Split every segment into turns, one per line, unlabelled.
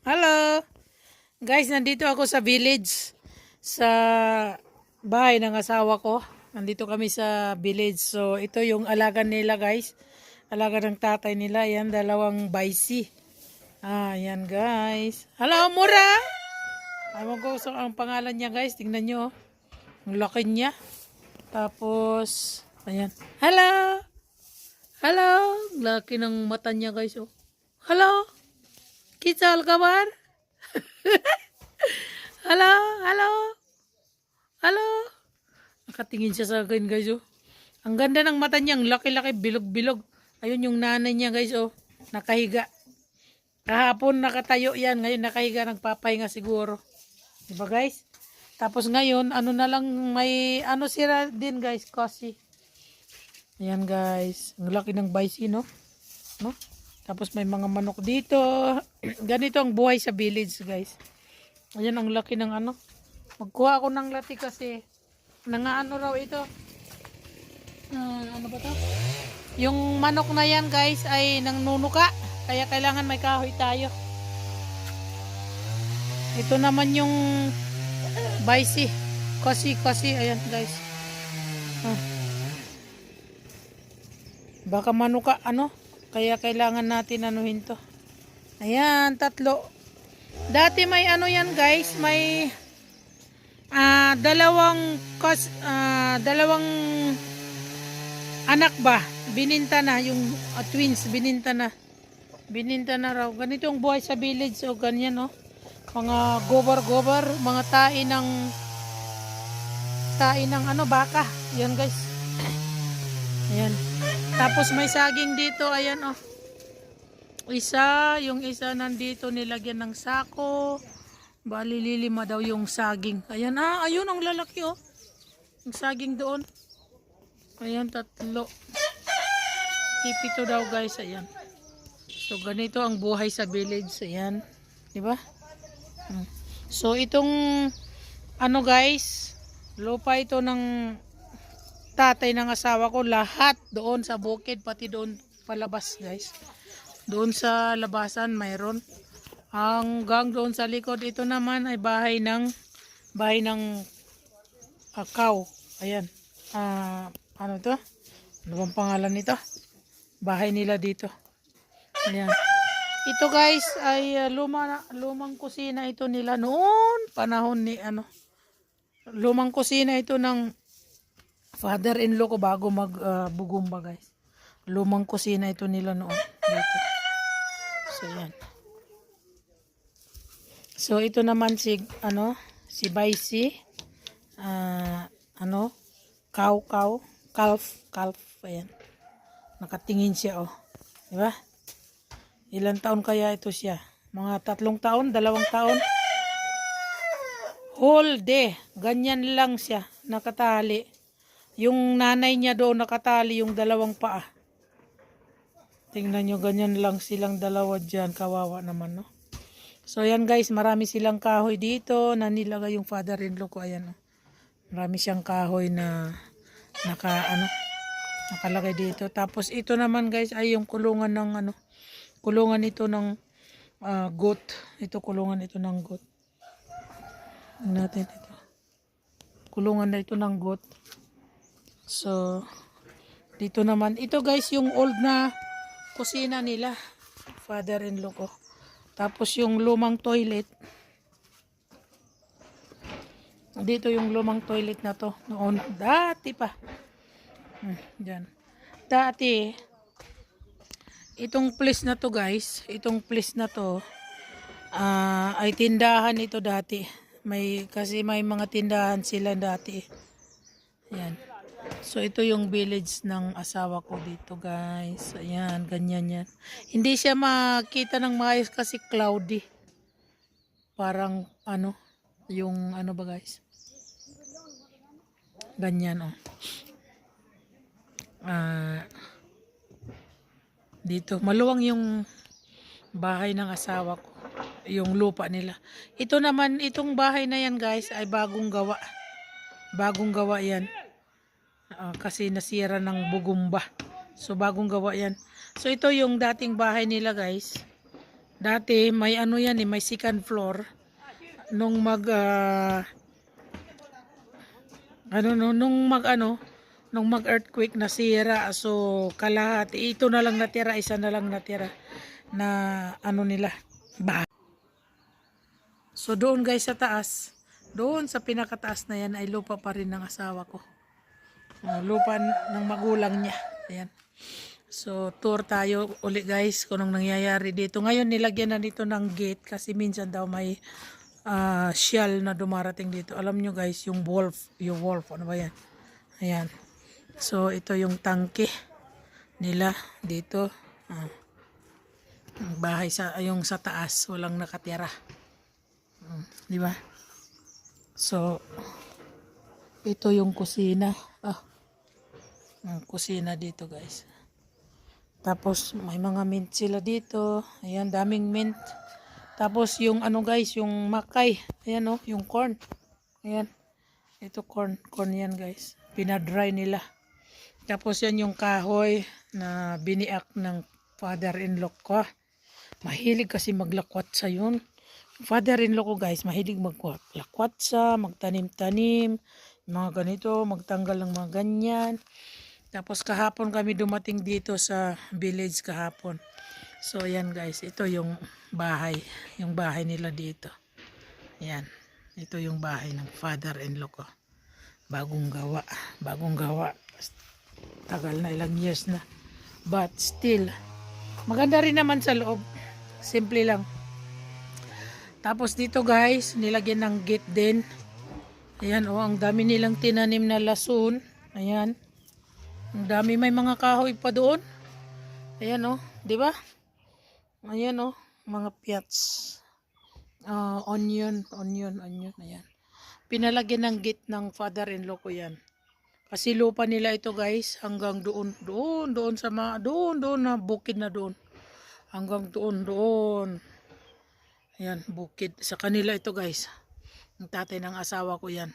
Hello! Guys, nandito ako sa village. Sa bahay ng asawa ko. Nandito kami sa village. So, ito yung alaga nila guys. Alaga ng tatay nila. Yan, dalawang baisi. Ah, yan guys. Hello, Mura! Ewan ko sa ang pangalan niya guys. Tingnan nyo. oh. Ang laki niya. Tapos, ayan. Hello! Hello! Laki ng mata niya guys. Oh. Hello! Kita al kabar? Hello? Hello? Hello? Nakatingin siya sa akin guys oh. Ang ganda ng mata niya, ang laki-laki, bilog-bilog. Ayun yung nanay niya guys oh, nakahiga. Kahapon nakatayo yan, ngayon nakahiga, nagpapahinga siguro. Diba guys? Tapos ngayon, ano na lang, may ano sila din guys, kasi. Ayan guys, ang laki ng bison no? No? Tapos may mga manok dito. Ganito ang buhay sa village, guys. Ayan ang laki ng ano. Magkuha ako ng lati kasi nangaano raw ito. Ah, ano ba to? Yung manok na yan, guys, ay nangnunuka. Kaya kailangan may kahoy tayo. Ito naman yung baisi. Kasi, kasi, ayan, guys. Ah. Baka manuka, ano? Kaya kailangan natin anuhin to. Ayan, tatlo. Dati may ano yan guys, may ah dalawang kos, ah, dalawang anak ba? Bininta na yung ah, twins, bininta na. Bininta na raw. Ganito yung buhay sa village o ganyan no. Mga gobar-gobar, mga tae ng tae ng ano baka. Yan guys. Ayan. Tapos may saging dito, ayan oh. Isa, yung isa nandito nilagyan ng sako. Bali lilima daw yung saging. Ayan ah, ayun ang lalaki oh. Yung saging doon. Ayan, tatlo. Pipito daw guys, ayan. So ganito ang buhay sa village, ayan. 'Di ba? Hmm. So itong ano guys, lupa ito ng tatay ng asawa ko lahat doon sa bukid pati doon palabas guys. Doon sa labasan mayroon. Hanggang doon sa likod ito naman ay bahay ng bahay ng ah, cow. Ayan. Ah, ano to? Ano bang pangalan nito? Bahay nila dito. Ayan. Ito guys ay ah, luma na, lumang kusina ito nila noon panahon ni ano lumang kusina ito ng father-in-law ko bago magbugumba guys. Lumang kusina ito nila noon. Dito. So yan. So ito naman si ano si Baisi ah ano cow cow calf calf ayan. Nakatingin siya oh. Di ba? Ilan taon kaya ito siya? Mga tatlong taon, dalawang taon. Whole day. Ganyan lang siya. Nakatali. Yung nanay niya doon nakatali yung dalawang paa. Tingnan nyo, ganyan lang silang dalawa dyan. Kawawa naman, no? So, yan guys, marami silang kahoy dito na nilagay yung father-in-law ko. Ayan, no? Marami siyang kahoy na naka, ano, nakalagay dito. Tapos, ito naman guys, ay yung kulungan ng, ano, kulungan ito ng ah, goat. Ito, kulungan ito ng goat. Tingnan natin ito. Kulungan na ito ng goat. So, dito naman. Ito guys, yung old na kusina nila. Father-in-law ko. Tapos yung lumang toilet. Dito yung lumang toilet na to. Noon, dati pa. Hmm, dyan. Dati, itong place na to guys, itong place na to, ah, ay tindahan ito dati. May, kasi may mga tindahan sila dati. Yan. So, ito yung village ng asawa ko dito, guys. Ayan, ganyan yan. Hindi siya makita ng maayos kasi cloudy. Parang, ano, yung, ano ba, guys? Ganyan, oh. Ah, dito, maluwang yung bahay ng asawa ko. Yung lupa nila. Ito naman, itong bahay na yan, guys, ay bagong gawa. Bagong gawa yan. Ah, kasi nasira ng bugumba. So bagong gawa yan. So ito yung dating bahay nila guys. Dati may ano yan eh, may second floor nung mag ah, ano no, nung mag ano, nung mag earthquake nasira so kalahati ito na lang natira, isa na lang natira na ano nila bahay. So doon guys sa taas, doon sa pinakataas na yan ay lupa pa rin ng asawa ko. Ah, lupa ng magulang niya. Ayan. So, tour tayo uli guys kung anong nangyayari dito. Ngayon nilagyan na dito ng gate kasi minsan daw may ah, shell na dumarating dito. Alam nyo guys, yung wolf, yung wolf, ano ba yan? Ayan. So, ito yung tangke nila dito. Ah. Ang bahay sa, yung sa taas, walang nakatira. Mm, di ba? So, ito yung kusina. Ah, ang kusina dito guys. Tapos may mga mint sila dito. Ayan, daming mint. Tapos yung ano guys, yung makay. Ayan oh, yung corn. Ayan. Ito corn. Corn yan guys. Pinadry nila. Tapos yan yung kahoy na biniak ng father-in-law ko. Mahilig kasi maglakwat sa yun. Father-in-law ko guys, mahilig maglakwat sa, magtanim-tanim, mga ganito, magtanggal ng mga ganyan. Tapos kahapon kami dumating dito sa village kahapon. So ayan guys, ito yung bahay, yung bahay nila dito. Ayan, ito yung bahay ng father-in-law ko. Bagong gawa, bagong gawa. Tagal na ilang years na. But still, maganda rin naman sa loob. Simple lang. Tapos dito guys, nilagyan ng gate din. Ayan, oh, ang dami nilang tinanim na lason. Ayan. Ang dami may mga kahoy pa doon. Ayan oh, 'di ba? Ayan oh, mga piats. Ah, onion, onion, onion, ayan. Pinalagyan ng gate ng father-in-law ko 'yan. Kasi lupa nila ito guys, hanggang doon, doon, doon sa mga, doon, doon na bukid na doon. Hanggang doon, doon. Ayan, bukid. Sa kanila ito guys. Ang tatay ng asawa ko yan.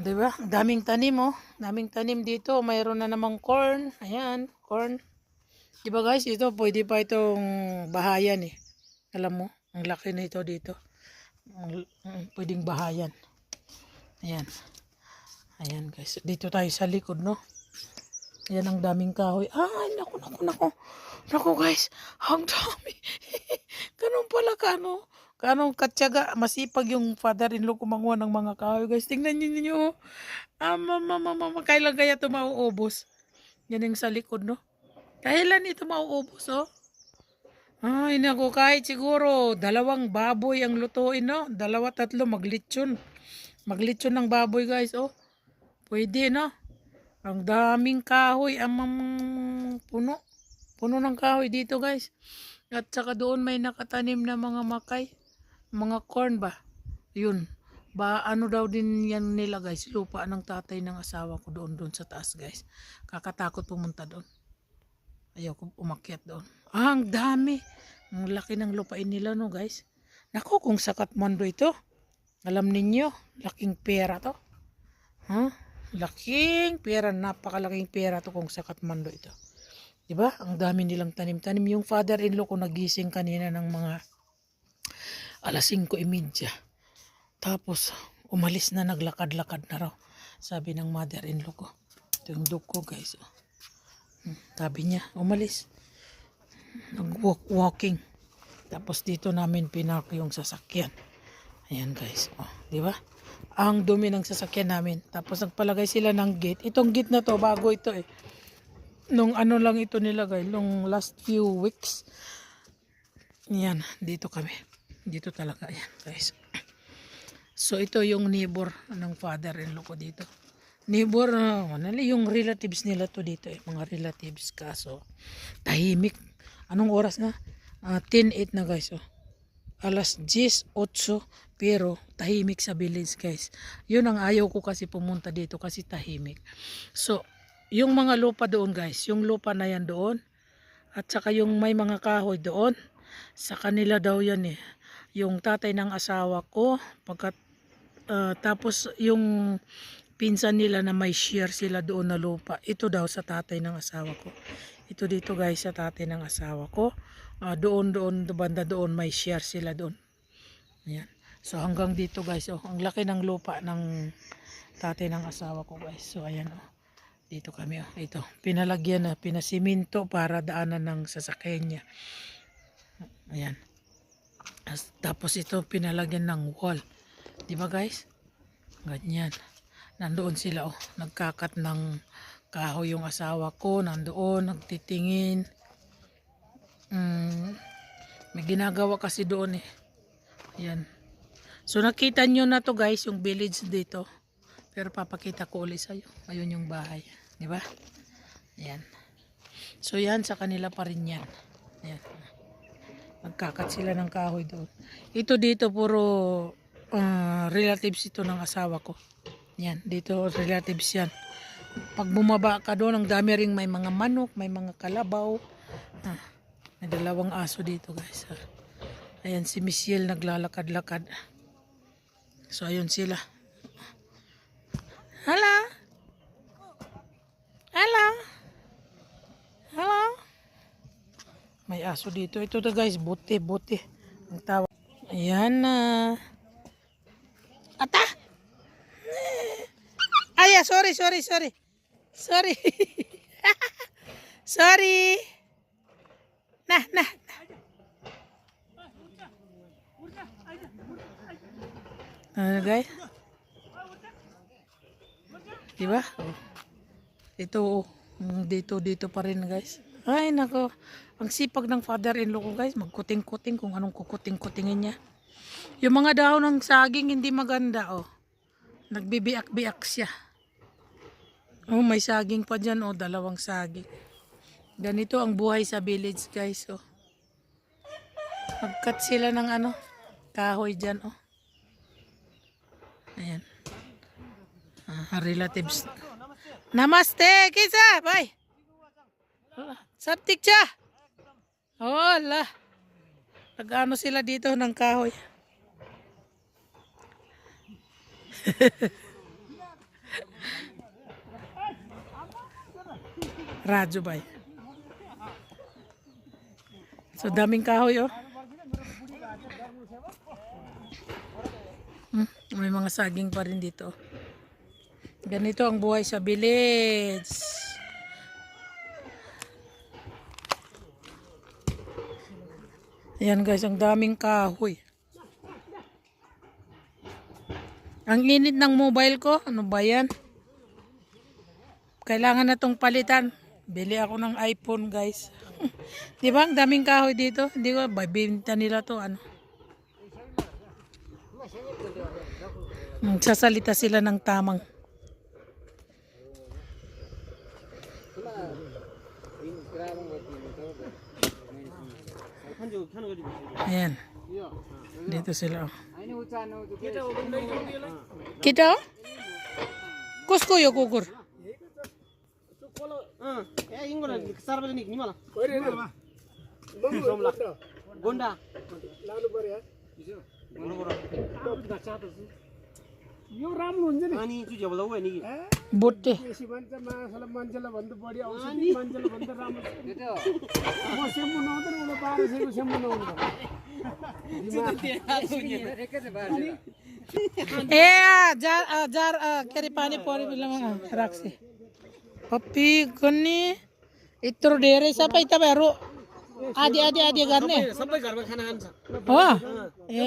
Di ba? Daming tanim oh. Daming tanim dito. Mayroon na namang corn. Ayan, corn. Di ba guys, ito pwede pa itong bahayan eh. Alam mo, ang laki na ito dito. Ang Pwedeng bahayan. Ayan. Ayan guys. Dito tayo sa likod no. Ayan ang daming kahoy. Ay, naku, naku, naku. Naku guys, ang dami. Ganun pala ka no. Kanong katyaga, masipag yung father-in-law kumanguha ng mga kahoy. Guys, tingnan niyo niyo. oh. Ah, mama, mama, mama, kailan kaya ito mauubos? Yan yung sa likod, no? Kailan ito mauubos, oh? Ay, naku, kahit siguro, dalawang baboy ang lutuin, no? Dalawa, tatlo, maglitsyon. Maglitsyon ng baboy, guys, oh. Pwede, no? Ang daming kahoy, amang puno. Puno ng kahoy dito, guys. At saka doon may nakatanim na mga makay. Mga corn ba? Yun. Ba, ano daw din yan nila, guys. Lupa ng tatay ng asawa ko doon, doon sa taas, guys. Kakatakot pumunta doon. Ayaw ko umakyat doon. Ah, ang dami. Ang laki ng lupain nila, no, guys. Naku, kung sa Kathmandu ito, alam ninyo, laking pera to. Ha? Laking pera, napakalaking pera to kung sa Kathmandu ito. 'Di ba? Ang dami nilang tanim-tanim. Yung father-in-law ko nagising kanina ng mga alas 5:30. Tapos umalis na naglakad-lakad na raw. Sabi ng mother-in-law ko. Ito yung dog ko, guys. oh. Hmm, Sabi niya, umalis. Nag-walk, walking. Tapos dito namin pinak yung sasakyan. Ayan guys. Oh, di ba? Ang dumi ng sasakyan namin. Tapos nagpalagay sila ng gate. Itong gate na to, bago ito eh. Nung ano lang ito nilagay, nung last few weeks. Yan, dito kami. Dito talaga yan guys. So ito yung neighbor ng father-in-law ko dito. Neighbor, uh, yung relatives nila to dito eh. Mga relatives kaso tahimik. Anong oras na? Ah, 10-8 na guys oh alas 10, 8, pero tahimik sa village guys. Yun ang ayaw ko kasi pumunta dito kasi tahimik. So, yung mga lupa doon guys, yung lupa na yan doon, at saka yung may mga kahoy doon, sa kanila daw yan eh. Yung tatay ng asawa ko, pagkat, ah, tapos yung pinsan nila na may share sila doon na lupa, ito daw sa tatay ng asawa ko. Ito dito guys sa tatay ng asawa ko. Ah, doon, doon, banda doon, may share sila doon. Ayan. So hanggang dito guys, oh, ang laki ng lupa ng tatay ng asawa ko guys. So ayan oh. Dito kami oh. Ito, pinalagyan na, pinasiminto para daanan ng sasakyan niya. Ayan. Tapos ito pinalagyan ng wall. Di ba guys? Ganyan. Nandoon sila oh, nagkakat ng kahoy yung asawa ko, nandoon, nagtitingin. Mm, may ginagawa kasi doon eh. Ayan. So nakita nyo na to guys, yung village dito. Pero papakita ko ulit sa'yo. Ayun yung bahay. Di ba? Ayan. So yan, sa kanila pa rin yan. Ayan. Nagkakat sila ng kahoy doon. Ito dito puro ah, relatives ito ng asawa ko. Yan, dito relatives yan. Pag bumaba ka doon, ang dami ring may mga manok, may mga kalabaw. Ah, may dalawang aso dito guys. ah. Ayan si Michelle naglalakad-lakad. So ayun sila. Hello? Hello? Hello? May aso dito. Ito to guys, buti, buti. Ang tawa. Ayan na. Ata! Ay, ah, sorry, sorry, sorry. Sorry. sorry. Nah, nah. Ano guys? Diba? Ito, oh. Mm, dito, dito pa rin guys. Ay, nako. Ang sipag ng father-in-law ko guys. Magkuting-kuting kung anong kukuting-kutingin niya. Yung mga dahon ng saging hindi maganda, oh. Nagbibiak-biak siya. Oh, may saging pa dyan, oh. Dalawang saging. Ganito ang buhay sa village, guys, oh. Magkat sila ng ano, kahoy dyan, oh. Ayan. Ah, relatives. Namaste, kisa, bye. Sabtik siya. Oh, ala. Nag-ano sila dito ng kahoy. Radyo bay. So daming kahoy oh. Hmm, may mga saging pa rin dito. oh. Ganito ang buhay sa village. Ayan guys, ang daming kahoy. Ang init ng mobile ko. Ano ba yan? Kailangan na tong palitan. Bili ako ng iPhone guys. Di ba? Ang daming kahoy dito. Hindi ko, babinta nila to. Ano? Sasalita sila ng tamang. केटा कसको यो कुकुर सार्वजनिक
नि
यो राम्रो हुन्छ नि
अनि तुझ्या बोला हो नि
Butte.
बेसी मान्छे माछालाई मान्छेलाई भन्दा बढी आउँछ नि मान्छेलाई भन्दा राम्रो म सेम्पू नहुँदैन उसले बाह्र सयको सेम्पू नहुनु
ए जार जार के अरे पानी पऱ्यो बेलामा राख्छ पप्पी गर्ने यत्रो धेरै सबै तपाईँहरू आधी आधी आधी गर्ने
सबै घरमा खाना खान्छ
हो ए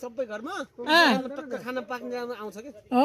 सबै घरमा खाना पाक्ने आउँछ कि
हो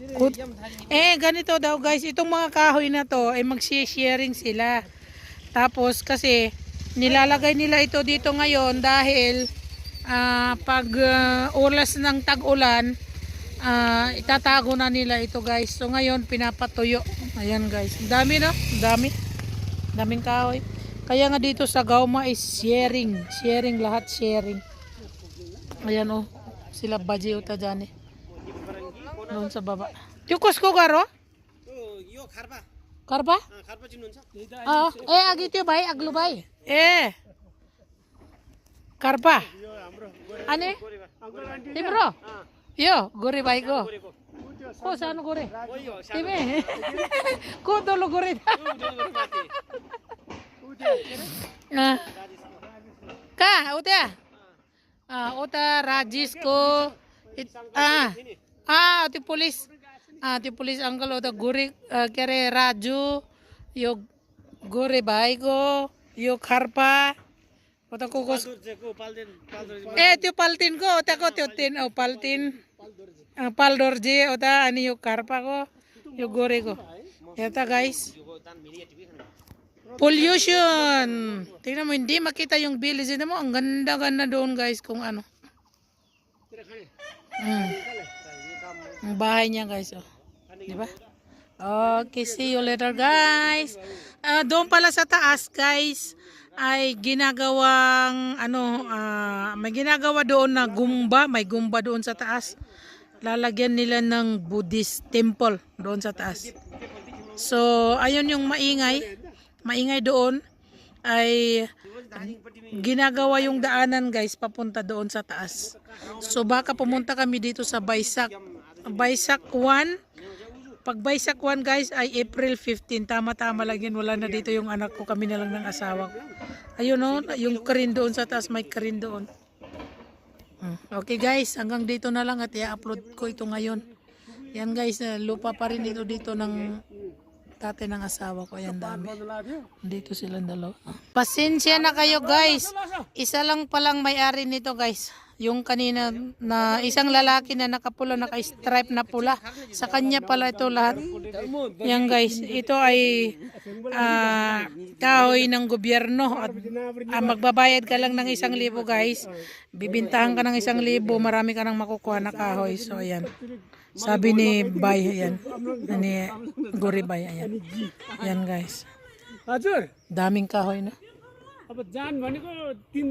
Kut- eh, ganito daw guys, itong mga kahoy na to, ay mag-sharing sila. Tapos kasi, nilalagay nila ito dito ngayon dahil ah, pag ah, oras ng tag-ulan, ah, itatago na nila ito guys. So ngayon, pinapatuyo. Ayan guys. Dami no? Dami. Daming kahoy. Kaya nga dito sa Gauma is sharing. Sharing, lahat sharing. Ayan oh. Sila baji uta dyan eh.
हुन्छ बाबा।
त्यो
कसको घर
हो? ए अघि त्यो भाइ अग्लो भाइ। ए कर्पा अनि? तिम्रो? यो गोरे भाइको। को सानो गोरे? तिमी? को दोलो गोरे? कहाँ? उता? उता राजेशको। Ah, ati pulis. Ah, ati pulis uncle oda guri uh, kere Raju yo guri bhai ko yo kharpa oda ko ko Eh, tio paltin ko oda ko tio tin o paltin. Ah, Paldor je oda ani yo kharpa ko yo guri ko. Eh, Eta guys. Pollution. Tingnan mo, hindi makita yung village. Tingnan mo, ang ganda-ganda doon guys kung ano. Mm. Ang bahay niya guys. Oh. Di ba? Okay, see you later guys. Ah, doon pala sa taas guys ay ginagawang ano, ah, may ginagawa doon na gumba. May gumba doon sa taas. Lalagyan nila ng Buddhist temple doon sa taas. So, ayun yung maingay. Maingay doon ay ginagawa yung daanan guys papunta doon sa taas. So baka pumunta kami dito sa Baisak. Baisak 1. Pag Baisak 1 guys ay April 15. Tama-tama lang yun. Wala na dito yung anak ko. Kami na lang ng asawa ko. Ayun no, yung karin doon sa taas. May karin doon. Hmm. Okay guys, hanggang dito na lang at i-upload ko ito ngayon. Yan guys, eh, lupa pa rin ito dito ng tate ng asawa ko. Ayan dami. Dito silang dalawa. Pasensya na kayo guys. Isa lang palang may-ari nito guys. Yung kanina na isang lalaki na nakapula, naka-stripe na pula. Sa kanya pala ito lahat. Yan guys, ito ay ah, kahoy ng gobyerno at ah, magbabayad ka lang ng isang libo guys. Bibintahan ka ng isang libo, marami ka nang makukuha na kahoy. So ayan. Sabi ni Bay, ayan. Ni Guri Bay, ayan. Yan guys.
हजुर
Daming kahoy na.
अब जान भनेको तिन